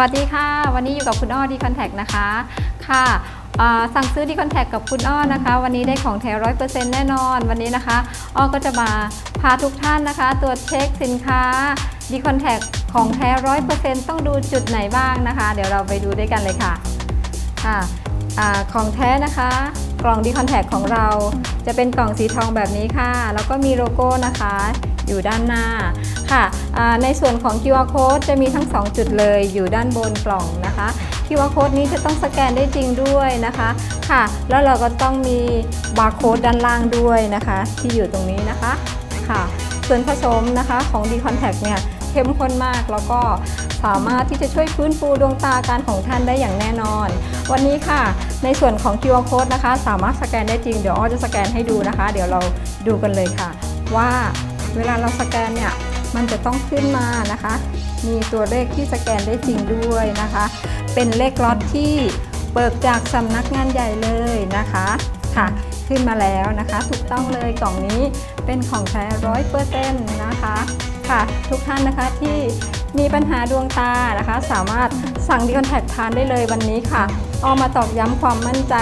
วัสดีค่ะ วันนี้อยู่กับคุณอ้อดีคอนแทคนะคะค่ะสั่งซื้อดีคอนแทคกับคุณอ้อนะคะ วันนี้ได้ของแท้ร้อยเปอร์เซ็นต์แน่นอน วันนี้นะคะอ้อก็จะมาพาทุกท่านนะคะ ตรวจเช็คสินค้าดีคอนแทคของแท้ร้อยเปอร์เซ็นต์ต้องดูจุดไหนบ้างนะคะ เดี๋ยวเราไปดูด้วยกันเลยค่ะค่ะอของแท้นะคะ กล่องดีคอนแทคของเราจะเป็นกล่องสีทองแบบนี้ค่ะ แล้วก็มีโลโก้นะคะ อยู่ด้านหน้าค่ะในส่วนของ QR code จะมีทั้ง 2 จุดเลยอยู่ด้านบนกล่องนะคะ QR code นี้จะต้องสแกนได้จริงด้วยนะคะค่ะ แล้วเราก็ต้องมีบาร์โค้ดด้านล่างด้วยนะคะ ที่อยู่ตรงนี้นะคะค่ะ ส่วนผสมนะคะของ D Contact เนี่ยเข้มข้นมากแล้วก็สามารถที่จะช่วยฟื้นฟูดวงตาการของท่านได้อย่างแน่นอน วันนี้ค่ะ ในส่วนของ QR code นะคะ สามารถสแกนได้จริง เดี๋ยวอ้อจะสแกนให้ดูนะคะ เดี๋ยวเราดูกันเลยค่ะ ว่า เวลาเราสแกนเนี่ยมันจะต้องขึ้นมานะคะ มีตัวเลขที่สแกนได้จริงด้วยนะคะ เป็นเลขล็อตที่เบิกจากสำนักงานใหญ่เลยนะคะค่ะ ขึ้นมาแล้วนะคะ ถูกต้องเลยกล่องนี้เป็นของแท้ร้อยเปอร์เซ็นต์นะคะค่ะ ทุกท่านนะคะที่มีปัญหาดวงตานะคะ สามารถสั่งดีคอนแทคทานได้เลยวันนี้ค่ะเอามาตอกย้ำความมั่นใจ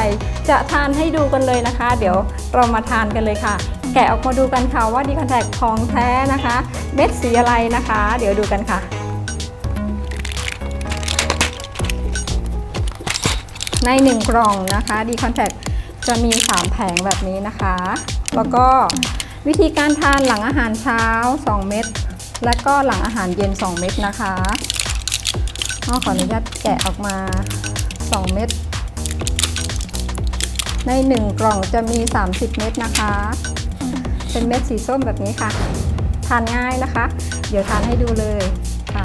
จะทานให้ดูกันเลยนะคะ เดี๋ยวเรามาทานกันเลยค่ะ แกะออกมาดูกันค่ะว่าดีคอนแทคของแท้นะคะ เม็ดสีอะไรนะคะ เดี๋ยวดูกันค่ะ ใน1กล่องนะคะดีคอนแทคจะมี 3 แผงแบบนี้นะคะ แล้วก็วิธีการทานหลังอาหารเช้า 2 เม็ดและก็หลังอาหารเย็น 2 เม็ดนะคะอ้อขออนุญาตแกะออกมา 2 เม็ดใน 1 กล่องจะมี 30 เม็ดนะคะ เป็นเม็ดสีส้มแบบนี้ค่ะ ทานง่ายนะคะ เดี๋ยวทานให้ดูเลยค่ะ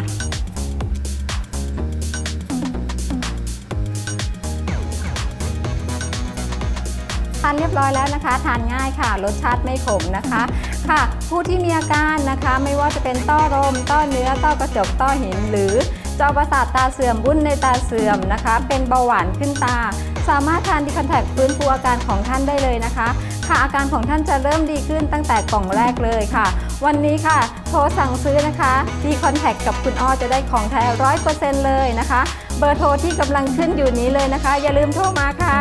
ทานเรียบร้อยแล้วนะคะ ทานง่ายค่ะ รสชาติไม่ขมนะคะค่ะ ผู้ที่มีอาการนะคะไม่ว่าจะเป็นต้อลมต้อเนื้อต้อกระจกต้อหินหรือจอประสาทตาเสื่อมบุ้นในตาเสื่อมนะคะ เป็นเบาหวานขึ้นตา สามารถทานดีคอนแทคฟื้นฟูอาการของท่านได้เลยนะคะ ค่ะอาการของท่านจะเริ่มดีขึ้นตั้งแต่กล่องแรกเลยค่ะ วันนี้ค่ะโทรสั่งซื้อนะคะดีคอนแทคกับคุณอ้อจะได้ของแท้ร้อยเปอร์เซ็นต์เลยนะคะ เบอร์โทรที่กำลังขึ้นอยู่นี้เลยนะคะ อย่าลืมโทรมาค่ะ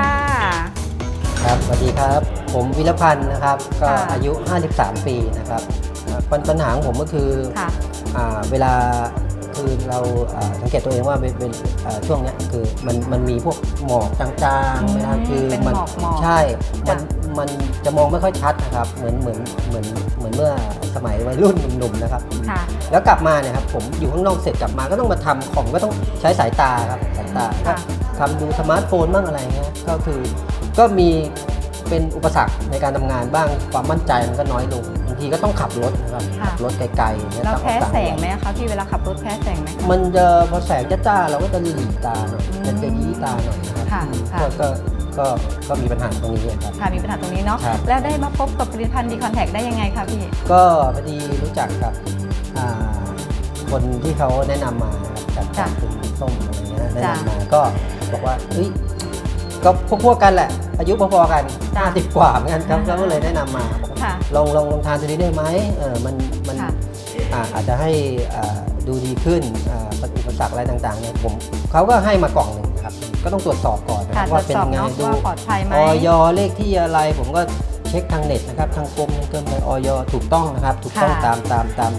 ครับสวัสดีครับ ผมวิรพันธ์นะครับ ก็ค่ะอายุ 53 ปีนะครับอ่าปัญปัญหาของผมก็คือค่ะอ่าเวลา คือเราอ่าสังเกตตัวเองว่าเป็นเป็นอ่าช่วงเนี้ยคือมันมันมีพวกหมอกจางอืมๆเวลาคือเป็นมัหมอกหมอกใช่มันจ้ะมันจะมองไม่ค่อยชัดนะครับเหมือนเหมือนเหมือนเหมือนเมื่อสมัยวัยรุ่นหนุ่มๆนะครับค่ะแล้วกลับมาเนี่ยครับผมอยู่ข้างนอกเสร็จกลับมาก็ต้องมาทำของก็ต้องใช้สายตาครับสายตาค่ะทำดูสมาร์ทโฟนบ้างอะไรเงี้ยก็คือก็มีเป็นอุปสรรคในการทำงานบ้างความมั่นใจมันก็น้อยลงบาง ทีก็ต้องขับรถนะครับค่ะ ขับรถไกลๆเนี่ยเราต้องแพ้ออกต่างแสจังงหวัดไหมคะพี่เวลาขับรถแพ้แสงไหมคะมันจะพอแสงจ้าๆเราก็จะหลีตาหน่อยอืมมันจะยี้ตาหน่อยนะครับค่ะค่ะ ก็ก็ก็ก็มีปัญหาตรงนี้ครับ ค่ะมีปัญหาตรงนี้เนาะครับ แล้วได้มาพบกับผลิตภัณฑ์ดีคอนแทคได้ยังไงคะพี่ ก็พอดีรู้จักกับอ่าคนที่เขาแนะนำมาจากจากคุณส้มอะไรเงี้ยแนะจ้ะนำมาก็บอกว่าเฮ้ยก็พวกๆกันแหละ อายุพอๆกันจ้ะ50กว่าเหมือนกันครับเขาก็เลยแนะนำมาบอกว่าค่ะ ลองลองลองทานตัวนี้ได้ไหมเออมันมันค่ะอ่าอาจจะให้อ่าดูดีขึ้นอ่าอุปสรรคอะไรต่างๆเนี่ยผมเขาก็ให้มากล่องหนึ่งนะครับก็ต้องตรวจสอบก่อนนะคค่ะรับตรว่าวจเป็นสอบยังไงเนาะดู ว่าปลอดภัยไหม ออยเลขที่อะไรผมก็เช็คทางเน็ตนะครับทางกรมเกินไปออยถูกต้องนะครับ ถูกต้องค่ะตามตามตาม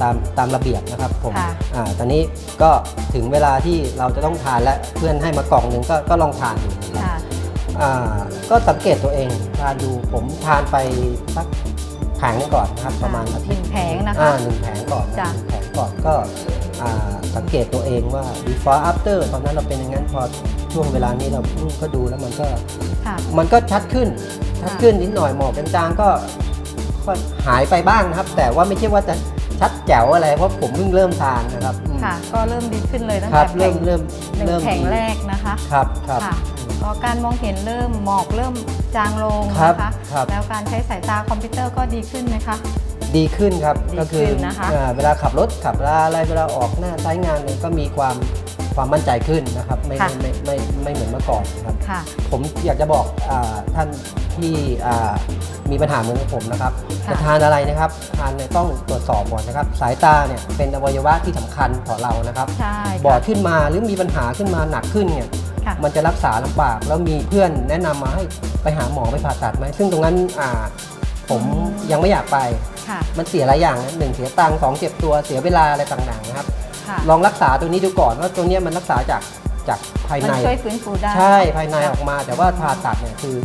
ตามตามระเบียบนะครับผมค่ะอ่าตอนนี้ก็ถึงเวลาที่เราจะต้องทานและเพื่อนให้มากล่องหนึ่งก็ก็ลองทานดูนะครับค่ะอ่า ก็สังเกตตัวเองทานดูผมทานไปสักแผงหนึงก่อนนะครับประมาณอาหทิตนึ่งย์แผงนะคะอ่าหนึ่งแผงก่อนนะจ้ะหนึ่งแผงก่อนก็อ่าสังเกตตัวเองว่า before after ตอนนั้นเราเป็นอย่างนั้นพอช่วงเวลานี้เราอืมก็ดูแล้วมันก็ค่ะมันก็ชัดขึ้นชัดขึ้นนิดหน่อยหมอกจางๆก็ก็หายไปบ้างนะครับ แต่ว่าไม่ใช่ว่าจะชัดแจ๋วอะไรเพราะผมเพิ่งเริ่มทานนะครับอืมค่ะก็เริ่มดีขึ้นเลยตั้งครัแต่บเริ่มเริ่มหนึ่งเริ่มแผงดีแรกนะคะครับครับค่ะ ก็การมองเห็นเริ่มหมอกเริ่มจางลงครับนะคะครับ แล้วการใช้สายตาคอมพิวเตอร์ก็ดีขึ้นไหมคะ ดีขึ้นครับ ดีก็คืขึ้นนะคะเอ่อเวลาขับรถขับลาอะไรเวลาออกหน้าใช้งานเนี่ยก็มีความความมั่นใจขึ้นนะครับ ไม่ค่ะ ไม่ไม่ไม่ไม่เหมือนเมื่อก่อนครับ ค่ะ ผมอยากจะบอกอาท่านที่อ่ามีปัญหาเหมือนกับผมนะครับค่ะจะทานอะไรนะครับทานเนี่ยต้องตรวจสอบก่อนนะครับ สายตาเนี่ยเป็นอวัยวะที่สำคัญต่อเรานะครับ ใช่บอค่ะดขึ้นมาหรือมีปัญหาขึ้นมาหนักขึ้นเนี่ย ค่ะมันจะรักษาลำบากแล้วมีเพื่อนแนะนำมาให้ไปหาหมอไปผ่าตัดไหมซึ่งตรงนั้นอ่าผมอืมยังไม่อยากไป ค่ะมันเสียหลายอย่างนะหนึ่งเสียตังค์สองเจ็บตัวเสียเวลาอะไรต่างๆนะครับ ค่ะลองรักษาตัวนี้ดูก่อนว่าตัวเนี้ยมันรักษาจากจากภายมัในนช่วยฟื้นฟูได้ ใช่ภายในค่ะออกมาแต่ว่าผ่าตัดเนี่ยคือ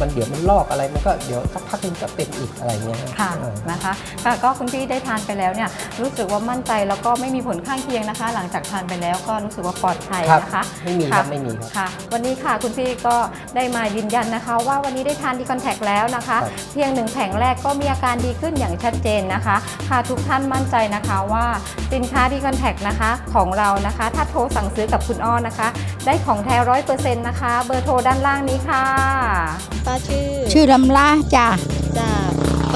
มันเดี๋ยวมันลอกอะไรมันก็เดี๋ยวสักพักนึงก็เป็นอีกอะไรเงี้ยค่ะอ่านะคะค่ะก็คุณพี่ได้ทานไปแล้วเนี่ยรู้สึกว่ามั่นใจแล้วก็ไม่มีผลข้างเคียงนะคะ หลังจากทานไปแล้วก็รู้สึกว่าปลอดภัยครับนะคะไม่มีครับะไม่มีครับค่ะ วันนี้ค่ะคุณพี่ก็ได้มายืนยันนะคะ ว่าวันนี้ได้ทานดีคอนแทคแล้วนะคะครับเพียงหนึ่งแผงแรกก็มีอาการดีขึ้นอย่างชัดเจนนะคะค่ะทุกท่านมั่นใจนะคะว่าสินค้าดีคอนแทคนะคะของเรานะคะ ถ้าโทรสั่งซื้อกับคุณอ้อนะคะ ได้ของแท้ร้อยเปอร์เซ็นต์นะคะ เบอร์โทรด้านล่างนี้ค่ะป้าชื่อ ชื่อลำลาจ้ะจ้า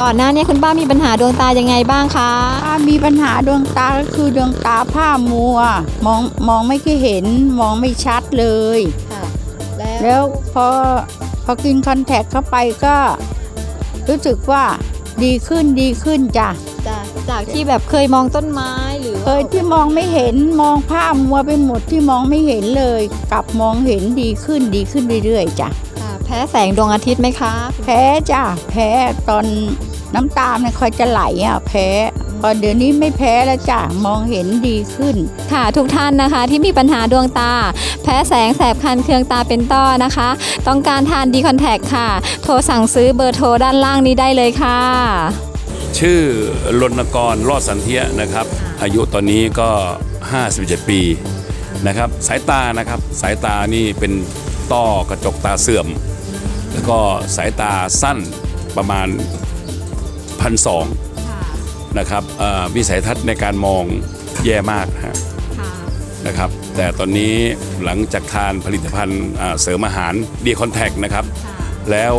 ก่อนหน้านี้คุณป้ามีปัญหาดวงตายังไงบ้างคะถ้ามีปัญหาดวงตาก็คือดวงตาผ้ามัว มองมองไม่ค่อยเห็นมองไม่ชัดเลย ค่ะ แล้วแล้วพอพอกินคอนแทคเข้าไปก็ รู้สึกว่าดีขึ้นดีขึ้นจ้ะจ้าจากที่แบบเคยมองต้นไม้หรือเคยที่มองไม่เห็นมองผ้ามัวไปหมดที่มองไม่เห็นเลย กลับมองเห็นดีขึ้นดีขึ้นเรื่อยๆจ้ะค่ะแพ้แสงดวงอาทิตย์ไหมคะ แพ้จ้ะแพ้ตอนน้ำตามันคอยจะไหลอะแพ้พอเดี๋ยวนี้ไม่แพ้แล้วจ้ะมองเห็นดีขึ้น ค่ะทุกท่านนะคะที่มีปัญหาดวงตา แพ้แสงแสบคันเคืองตาเป็นต้อนะคะ ต้องการทานดีคอนแทคค่ะ โทรสั่งซื้อเบอร์โทรด้านล่างนี้ได้เลยค่ะ ชื่อรณกรรอดสันเทียนะครับ อายุตอนนี้ก็ 57 ปีนะครับ สายตานะครับ สายตานี่เป็นต้อกระจกตาเสื่อม แล้วก็สายตาสั้นประมาณพันสองนะครับเอ่อวิสัยทัศน์ในการมองแย่มากนะฮะนะครับ แต่ตอนนี้หลังจากทานผลิตภัณฑ์อ่าเสริมอาหารดีคอนแทคนะครับ แล้ว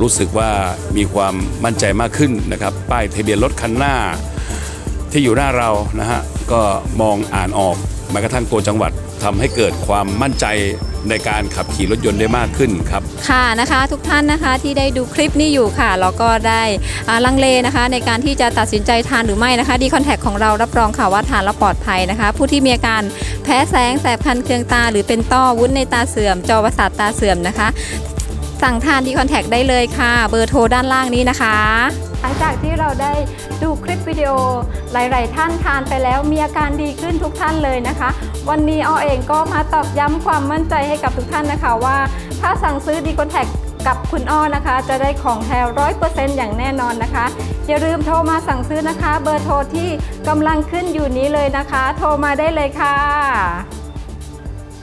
รู้สึกว่ามีความมั่นใจมากขึ้นนะครับ ป้ายทะเบียนรถคันหน้าที่อยู่หน้าเรานะฮะก็มองอ่านออกแม้กระทั่งตัวจังหวัด ทำให้เกิดความมั่นใจในการขับขี่รถยนต์ได้มากขึ้นครับ ค่ะนะคะ ทุกท่านนะคะที่ได้ดูคลิปนี้อยู่ค่ะแล้วก็ได้อ่าลังเลนะคะ ในการที่จะตัดสินใจทานหรือไม่นะคะดีคอนแทคของเรารับรองค่ะว่าทานแล้วปลอดภัยนะคะ ผู้ที่มีอาการแพ้แสงแสบคันเคืองตา หรือเป็นต้อวุ้นในตาเสื่อม จอประสาทตาเสื่อมนะคะ สั่งทานดีคอนแทคได้เลยค่ะ เบอร์โทรด้านล่างนี้นะคะ หลังจากที่เราได้ดูคลิปวิดีโอหลาย ๆ ท่านทานไปแล้วมีอาการดีขึ้นทุกท่านเลยนะคะ วันนี้อ้อเองก็มาตอบย้ำความมั่นใจให้กับทุกท่านนะคะว่า ถ้าสั่งซื้อดีคอนแทคกับคุณอ้อนะคะ จะได้ของแท้ร้อยเปอร์เซ็นต์อย่างแน่นอนนะคะ อย่าลืมโทรมาสั่งซื้อนะคะ เบอร์โทรที่กำลังขึ้นอยู่นี้เลยนะคะ โทรมาได้เลยค่ะ